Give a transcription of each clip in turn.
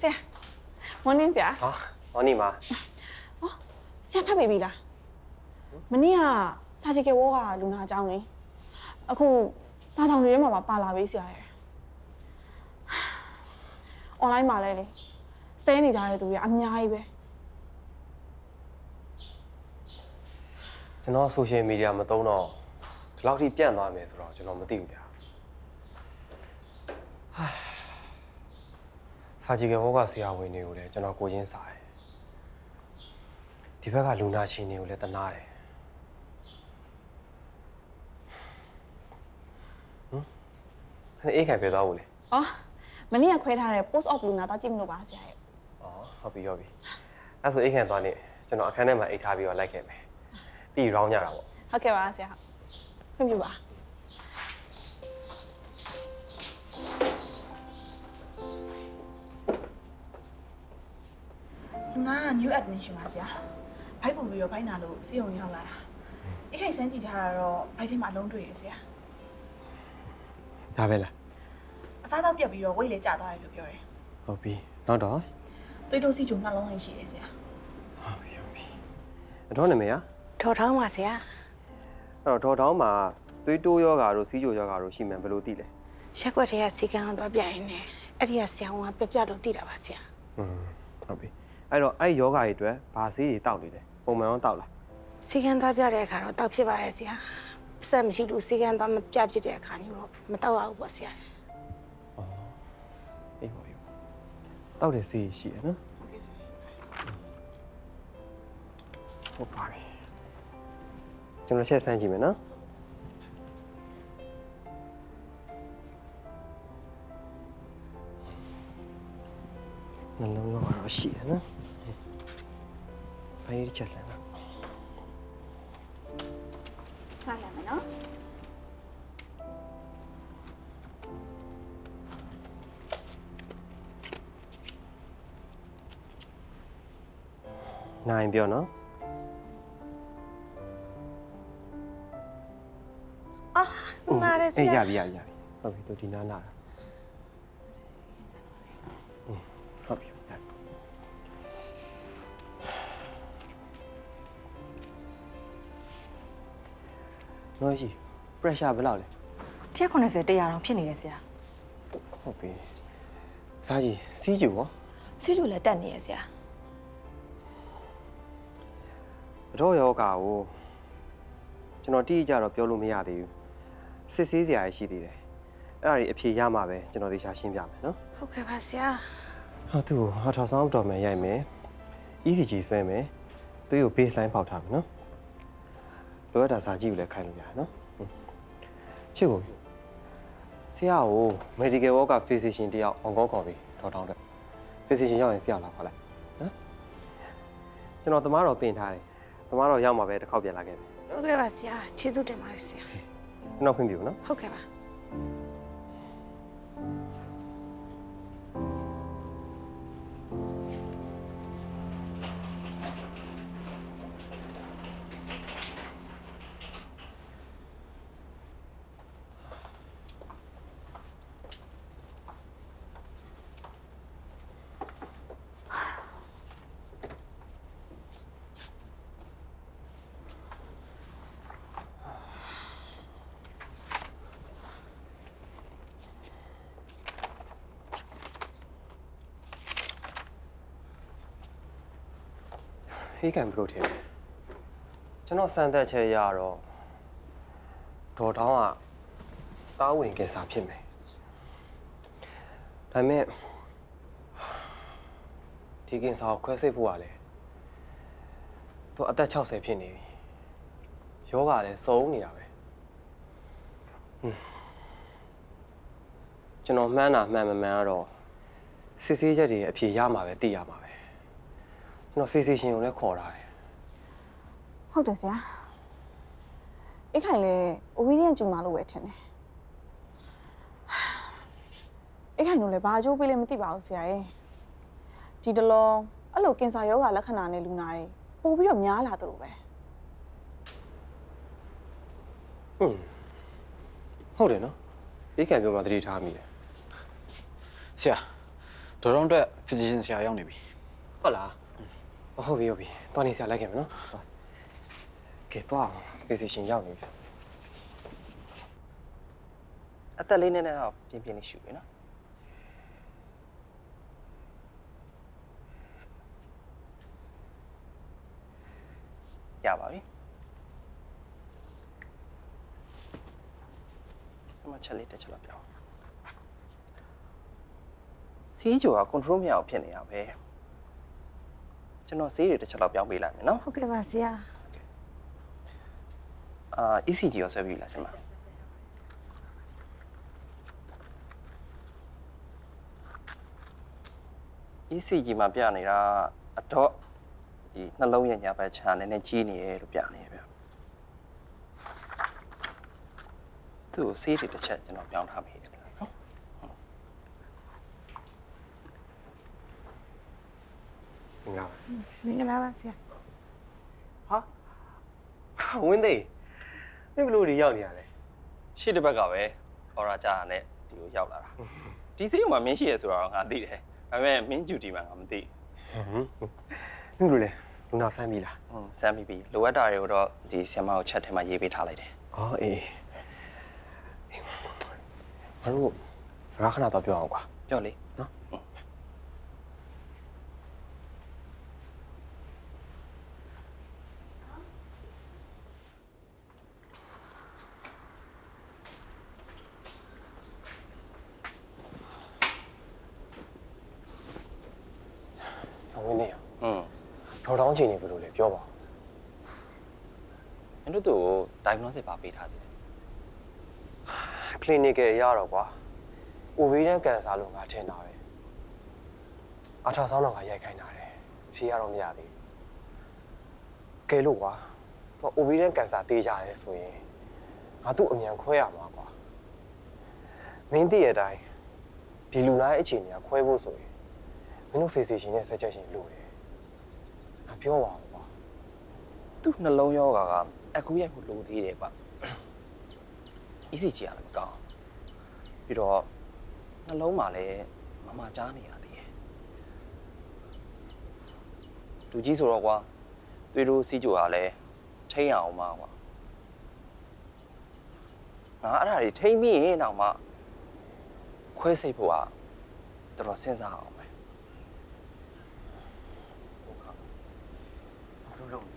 ဆရာမွန်းနင်းဆရာဟာဟောနေမှာဆရာဖတ်ပေးပြီလားမနေ့ကစာချီကေဝေါကလူနာအကြောင်းလေအခုစာဆောင်တွေထဲမှာပါပါလာပြီဆရာရဲ့အွန်လိုင်းမှာလဲလေ စဲနေကြတဲ့သူတွေအများကြီးပဲကျွန်တော်ဆိုရှယ်မီဒီယာမသုံးတော့ဒီလောက်ထိပြန့်သွားမယ်ဆိုတော့ကျွန်တော်မသိဘူးဗျာဟာစာကြည့်ကဘောကဆရာဝန်တွေကိုလည်းကျွန်တော်ကိုချင်းစားတယ်ဒီဘက်ကလူနာချင်းတွေကိုလည်းတနာတယ်ဟမ်အဲ့အေးခံပြသွားဘူးလေအော်မနေ့ကခွဲထားတဲ့ post op လူနာတော့ကြည့်မလို့ပါဆရာရဲ့อ๋อ ဟုတ်ပြီဟုတ်ပြီအဲ့ဆိုအိတ်ခံသွားနေကျွန်တော်အခန်းထဲမှာအိတ်ထားပြီးတော့လိုက်ခဲ့မယ်ပြီး round ကြတာပေါ့ဟုတ်ကဲ့ပါဆရာခွင့်ပြုပါလူနာက new admission ပါဆရာဘိုက်ပုံပြီးတော့ဘိုက်နာလို့စေယုံရောက်လာတာအိခိုင်စမ်းကြည့်ထားတာတော့ဘိုက်ထဲမှာအလုံးတွေ့ရဆရာဒါပဲလားအစားတော့ပြက်ပြီးတော့ဝိတ်လည်းကျသွားတယ်လို့ပြောတယ်ဟုတ်ပြီနောက်တော့ သွေးတိုးစီဂျုံနှလုံးလေးရှိတယ်ဆရာ ဟုတ်ပြီဟုတ်ပြီအတော်နာမည်อ่ะ ထော်ထောင်းပါဆရာ အဲ့တော့ဒေါ်တောင်းမှာသွေးတိုးယောဂါတို့စီးကြိုယောဂါတို့ရှိမှန်ဘယ်လိုသိလဲ ရက်ွက်ထဲကစီကံသွားပြရင်လည်းအဲ့ဒီကဆရာဝန်ကပြပြတော့သိတာပါဆရာ อืมဟုတ်ပြီအဲ့တော့အဲ့ယောဂါတွေအတွက်ဘာဆေးတွေတောက်နေလဲပုံမှန်ရောတောက်လား စီကံသွားပြတဲ့အခါတော့တောက်ဖြစ်ပါတယ်ဆရာစက်မရှိလို့စီကံသွားမပြဖြစ်တဲ့အခါမျိုးတော့မတောက်ရဘူးပေါ့ဆရာ အေးပါပြီ တောက်တဲ့ဆေးရှိရနော်ဟုတ်ပါပြီကျွန်တော်ချက်ဆန်းကြည့်မယ်နော်နှလုံးရောတော့ရှိရနော်ဘာရေးချက်လဲနော်ဆက်လာမယ်နော် နိုင်ပြောနော်အာနားတယ်ဆအေးရရာပြီရပြီရပြီဟုတ်ပြီသူဒီနားနာတာอืมဟုတ်ပြီရပြီနော်ရှိ pressure ဘယ်လောက်လဲ190တရားတော့ဖြစ်နေတယ်ဆရာဟုတ်ပြီစားကြီးစီးကြည့်ရောဆွေးကြိုလည်းတက်နေရဆရာ တော့ယောဂါကိုကျွန်တော်တိကျတော့ပြောလို့မရသေးဘူးစစ်ဆေးစရာရှိသေးတယ်အဲ့ဒါကြီးအဖြေရမှာပဲကျွန်တော်သေချာရှင်းပြမယ်နော်ဟုတ်ကဲ့ပါဆရာဟာသူ့ကိုဟာထောက်ဆောင်တော်မယ်ရိုက်မယ် ECG ဆွဲမယ်သူ့ကို baseline ပေါက်ထားမယ်နော်လိုအပ်တာစာကြည့်ကိုလည်းခိုင်းလို့ရတယ်နော်ဟုတ်ချစ်ကိုဆရာကို medical work က physician တယောက် on call ခေါ်ပြီးထောက်ထောင်းတဲ့ physician ရောက်ရင်ဆရာလာခေါ်လိုက်နော်ကျွန်တော်သမားတော်ပင်ထားတယ် သမားတော်ရောက်မှာပဲတစ်ခေါက်ပြန်လာခဲ့ပြီဟုတ်ကဲ့ပါဆရာကျေးဇူးတင်ပါတယ်ဆရာကျွန်တော်ခွင့်ပြုနော်ဟုတ်ကဲ့ပါ ဟေးကန်ဘလို့ထင်တယ်ကျွန်တော်စံသက်ချက်ရတော့ဒေါ်တောင်းကတားဝင်ကင်ဆာဖြစ်မယ်ဒါပေမဲ့ဒီကင်ဆာကိုခွဲစိတ်ဖို့ကလည်းသူအသက်60ဖြစ်နေပြီယောဂလည်းစုံနေတာပဲဟွန်းကျွန်တော်မှန်းတာမှန်မမှန်ကတော့စစ်ဆေးချက်တွေအဖြေရမှာပဲသိရမှာပဲ ကျွန်တော် physician ကိုလည်းခေါ်ထားတယ်ဟုတ်တယ်ဆရာအိတ်ခိုင်လည်း obedient ကျူမာလို့ပဲထင်တယ်အိတ်ခိုင်တို့လည်းဘာအကျိုးပေးလဲမသိပါဘူးဆရာရဲ့ဒီတလောအဲ့လိုကင်ဆာယောဂလက္ခဏာနဲ့လူနာတွေပို့ပြီးတော့များလာသလိုပဲဟွန်းဟုတ်တယ်နော်ဘေးကံပြောမှသတိထားမိတယ်ဆရာဒေါ်တော်အတွက် physician ဆရာရောက်နေပြီဟုတ်လား ဟုတ်ပြီဟုတ်ပြီတွားနေဆရာလိုက်ခဲ့မယ်နော်ဟုတ်ကဲတွားအောင် physician ရောက်နေပြီအသက်လေးနဲ့တော့ပြင်းပြင်းလေးရှူပြီနော်ရပါပြီဆမချက်လေးတစ်ချက်လောက်ပြောင်းစီးကြိုက control မရအောင်ဖြစ်နေတာပဲ ကျွန်တော်ဆေးတွေတစ်ချက်လောက်ပြောင်းပေးလိုက်မယ်နော်ဟုတ်ကဲ့ပါဆရာအာ ECG ရောဆွဲပြီးပြီလားဆင်မ ECG မှာပြနေတာအတော့ဒီနှလုံးရဲ့ညာဘက်ခြာနည်းနည်းကြီးနေရဲ့လို့ပြနေရဗျသူ့ကိုဆေးတွေတစ်ချက်ကျွန်တော်ပြောင်းထားမိတယ် နော်ငါပါမင်္ဂလာပါဆရာဟာဝင်းသိမင်းဘလို့ဒီရောက်နေရလဲရှေ့တစ်ဘက်ကပဲအော်ရာကြာနဲ့ဒီကိုရောက်လာတာဒီဆေးရုံမှာမင်းရှိရဲဆိုတော့ငါသိတယ်ဒါပေမဲ့မင်းဂျူတီမှာငါမသိဟွန်းမင်းဘလို့လဲလူနာဆမ်းပြီလားဘူးစမ်းပြီးပြီလိုအပ်တာတွေကိုတော့ဒီဆီယမကိုချက်ထဲမှာရေးပေးထားလိုက်တယ်ဟောအေးငါတို့ငါခဏတော့ပြောအောင်ကွာပြောလေနော် ဝင်းနေရ อืม ထော်တောင်းချိန်နေဘယ်လိုလဲပြောပါဦး မင်း တို့တို့ကို diagnosis ပါပေးထားတယ်ကလီနစ်ရဲ့အရတော့ကွာအိုဗီဒန်ကန်ဆာလို့ငါထင်တာပဲအထာဆောင်းတော့ငါရိုက်ခိုင်းတာတယ်ဖြေရတော့မရသေးဘူးကဲလို့ကွာသူအိုဗီဒန်ကန်ဆာတေးကြတယ်ဆိုရင်ငါသူ့အမြန်ခွဲရမှာကွာမင်းသိရတဲ့အတိုင်းဒီလူနာရဲ့အခြေအနေကခွဲဖို့ဆိုရင်မင်းတို့ physician နဲ့ suggestion လိုတယ်ငါပြောပါဦးကွာသူ့နှလုံးယောဂါက အခုရိုက်ဖို့လိုသေးတယ်ဗျ ECG ကလည်းမကောင်းပြီးတော့နှလုံးမှာလည်းမမကြားနေရသေးတယ်လူကြီးဆိုတော့ကွာသွေးတို့စီးကြိုကလည်းထိန်းအောင်မှာကွာငါအဲ့ဒါတွေထိန်းပြီးရင်တော့မှခွဲစိတ်ဖို့ကတော်တော်စဉ်းစားအောင်ပဲဘာလို့လုပ်လဲ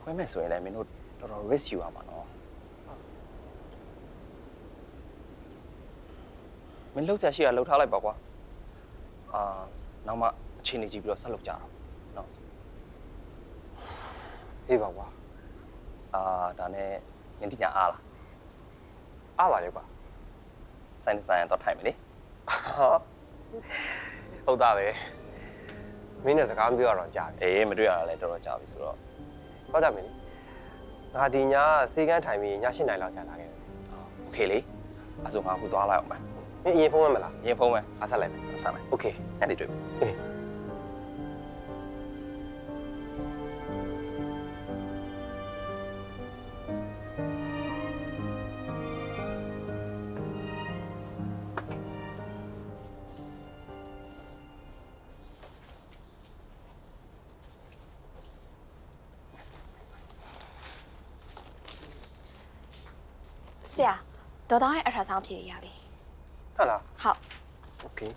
ခွဲမဲ့ဆိုရင်လည်းမင်းတို့ တော်တော် risk ယူရမှာနော်မင်းလှုပ်ရှားရှိရလှုပ်ထားလိုက်ပါကွာအာနောက်မှအချိန်နေကြည့်ပြီးတော့ဆက်လုပ်ကြတော့နော်အေးပါကွာအာဒါနဲ့မင်းဒီညာအားလားအားပါလေကွာစိုင်းဆိုင်တော့ထိုင်မယ်လေဟာဟုတ်တာပဲမင်းနဲ့စကားမပြောရတော့ကြာပြီအေးမတွေ့ရတာလည်းတော်တော်ကြာပြီဆိုတော့ဟုတ်တယ်မင်း ငါဒီညစေကန်းထိုင်ပြီးည၈နိုင်လောက်ကြာလာခဲ့တယ် โอเคလေအဆုံးငါအခုသွားလိုက်အောင်မယ် မင်းအရင်ဖုန်းမမလား ရင်ဖုန်းမယ် အားဆက်လိုက်မယ် ဆက်မယ် โอเค အဲ့ဒီတွေ့ အေး ဆရာဒေါ်သားရဲ့အထာဆောင်ဖြေရပြီဟုတ်လားဟုတ် okay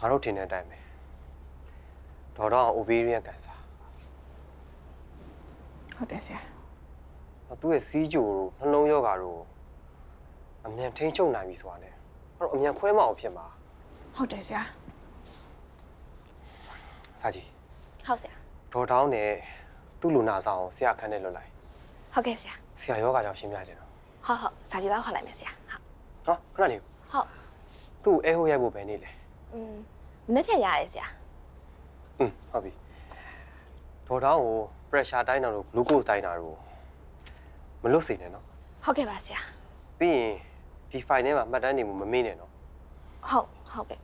ငါတို့ထင်တဲ့အတိုင်းပဲဒေါ်တော့ ovarian cancer ဟုတ်တယ်ဆရာသူ့ရဲ့စီးကြိုတို့နှလုံးယောဂါတို့ အမြန်ထိန်းချုပ်နိုင်ပြီဆိုတာ ਨੇ အဲ့တော့အမြန်ခွဲမအောင်ဖြစ်မှာ ဟုတ်တယ်ဆရာ စာကြီး ဟုတ်ဆရာ ဒေါ်တောင်းနဲ့သူ့လူနာဆောင်ဆရာခန်းနဲ့လွတ်လိုက် ဟုတ်ကဲ့ဆရာ ဆရာယောဂါကြောင့်ရှင်းပြခြင်းတော့ ဟုတ်ဟုတ်စာကြည့်တော့ခေါ်လိုက်မယ်ဆရာဟုတ် နော်ခဏနေ ဟုတ် သူ့အဲဟိုရိုက်ဖို့ပဲနေလေ อืมမနေ့ဖြတ်ရတယ်ဆရာ อืมဟုတ်ပြီ ဒေါ်တောင်းကို pressure တိုင်းတာလို့ glucose တိုင်းတာလို့မလွတ်စေနဲ့နော် ဟုတ်ကဲ့ပါဆရာ ပြီးရင် ဒီ file ထဲမှာမှတ်တမ်းတွေမမေ့နဲ့နော်ဟုတ်ဟုတ်ကဲ့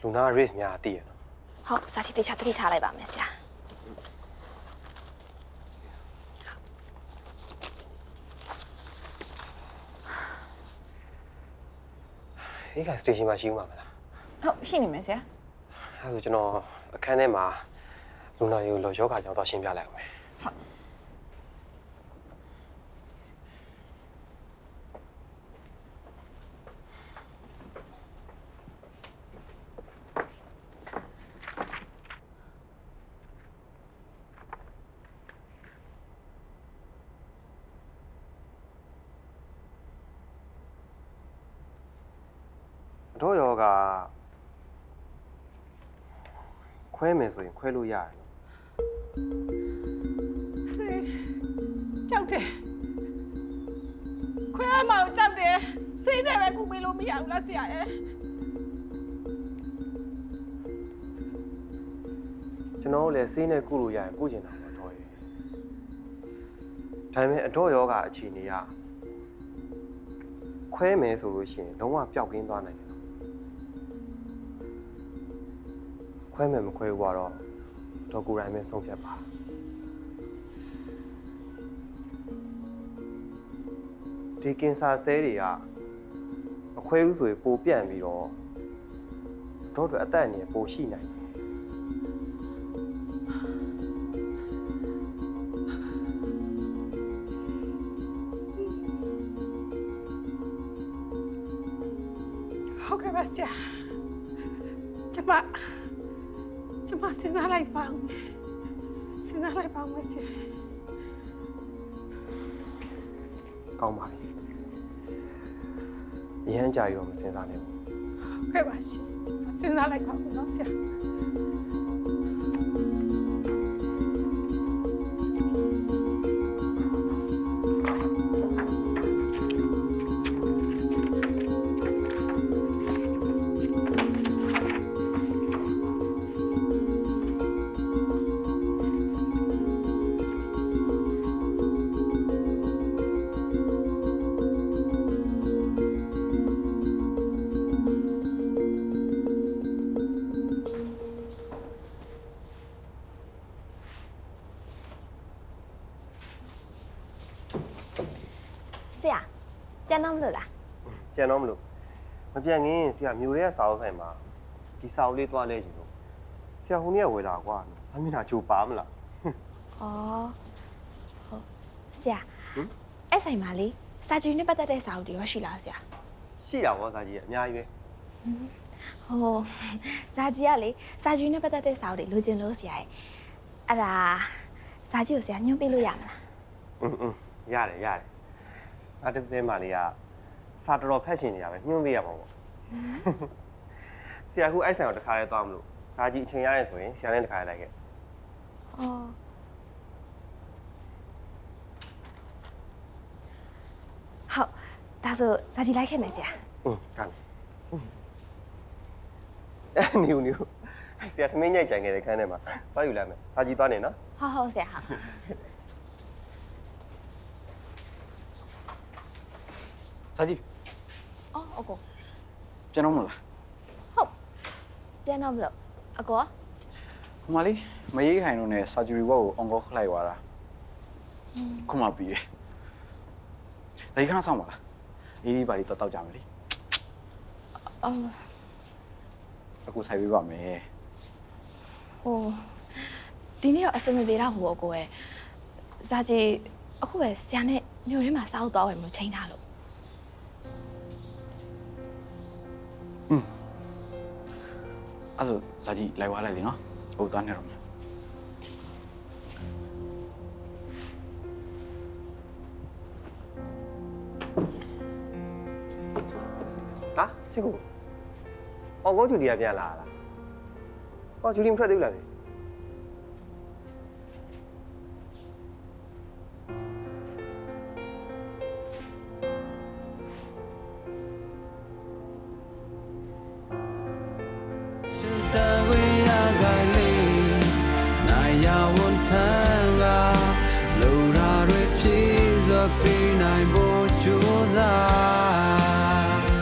လူနာ risk များအသိရနော်ဟုတ်စာချီတေချာတတိထားလိုက်ပါမယ်ဆရာအေးက station မှာရှိဦးမှာမလားဟုတ်ရှိနေမယ်ဆရာအဲဒါဆိုကျွန်တော်အခန်းထဲမှာလူနာတွေကိုလောယောဂါကြောင့်တော့ရှင်းပြလိုက်အောင်မယ်တို့ ယောဂခွဲမယ်ဆိုရင်ခွဲလို့ရတယ်နော်ကြောက်တယ်ခွဲရမှာကိုကြောက်တယ်စိတ်နဲ့ပဲကုပေးလို့မရဘူးလားဆရာရဲ့ကျွန်တော်တို့လည်းစေးနဲ့ကုလို့ရရင်ကုကျင်တာပါတော့ရေဒါပေမဲ့အတော့ယောဂအခြေအနေကခွဲမယ်ဆိုလို့ရှိရင်လုံးဝပျောက်ကင်းသွားနိုင်တယ် ခွဲမယ်မခွဲဘူးကတော့တော့ကိုယ်တိုင်ပဲဆုံးဖြတ်ပါဒီကင်ဆာဆဲတွေကအခွဲဦးဆိုရင်ပိုပြန့်ပြီးတော့တော့တို့အသက်အန္တရာယ်ပိုရှိနိုင်တယ်ဟုတ်ကဲ့ပါဆရာကျမကျ မစဉ်းစားလိုက်ပါဦးမယ်စဉ်းစားလိုက်ပါဦးမယ်ဆရာကောင်းပါပြီ။ရဟန်းကြာရောမစင်စားနဲ့ဘူးဟုတ်ကဲ့ပါရှင်ကျမစဉ်းစားလိုက်ပါဦးနော်ဆရာ ဆရာပြန်တော့မလို့လား ။ပြန်တော့မလို့မပြန်ခင်ဆရာမျိုးရဲစာအုပ်ဆိုင်မှာဒီစာအုပ်လေးသွားလဲကြည့်လို့ဆရာဟိုနေ့ကဝယ်လာကွာ။စာမျက်နှာချိုးပါမလား ဩဟုတ်ဆရာ ဟမ် အဲ့ဆိုင်မှာလေစာကြည့်နဲ့ပတ်သက်တဲ့စာအုပ်တွေရောရှိလားဆရာ ။ရှိတာဗောစာကြီးကအများကြီးပဲ ဟိုစာကြည့်ကလေစာကြည့်နဲ့ပတ်သက်တဲ့စာအုပ်တွေလိုချင်လို့ဆရာရဲ့အဲ့ဒါစာကြည့်ကိုဆရာညွှန်ပေးလို့ရမလား ။อืมอืมရတယ်ရတယ်။ အားတစ်တဲမှလေးကစာတော်တော်ဖက်ရှင်နေတာပဲညှို့ပေးရမှာပေါ့။ဆရာကအဲ့ဆိုင်ကိုတစ်ခါလဲသွားမလို့စာကြီးအချိန်ရရင်ဆိုရင်ဆရာနဲ့တစ်ခါလဲလိုက်ခဲ့ဩဟုတ်ဒါဆိုစာကြည့်လိုက်ခဲ့မယ်ဆရာ။อืมကမ်း။အဲ့နေဦးနေဦးဆရာသမင်းညိုက်ကြိုင်ခဲ့တဲ့ခန်းထဲမှာသွားယူလိုက်မယ်။စာကြီးသွားနေနော်ဟုတ်ဟုတ်ဆရာဟုတ် စာကြည့်ဩအကိုပြန်တော့မလားဟုတ်ပြန်တော့မလို့အကိုဟိုမလေးမရေးခိုင်တော့ ਨੇ surgery ward ကို on call ခလိုက်သွားတာခုမှပြီးတယ်ဒါကြီးခဏဆောင်ပါလားအေးဒီပါလီတော့တောက်ကြမယ်လေအော်အခုဆိုင်ပေးပါမယ်ဟိုဒီနေ့တော့အဆင်မပြေတော့ဘူးအကိုရဲ့စာကြည့်အခုပဲဆရာနဲ့မြို့ထဲမှာစားဖို့သွားဝင်မလို့ချိန်ထားလို့ အဲ့ဆိုစာကြည့်လိုက်သွားလိုက်လေနော်ဟိုသွားနေတော့မယ်။ဟာချစ်ကူ။အော်ကိုဂျူလီယာပြန်လာလား။အော်ဂျူလီမထွက်သေးဘူးလားလေ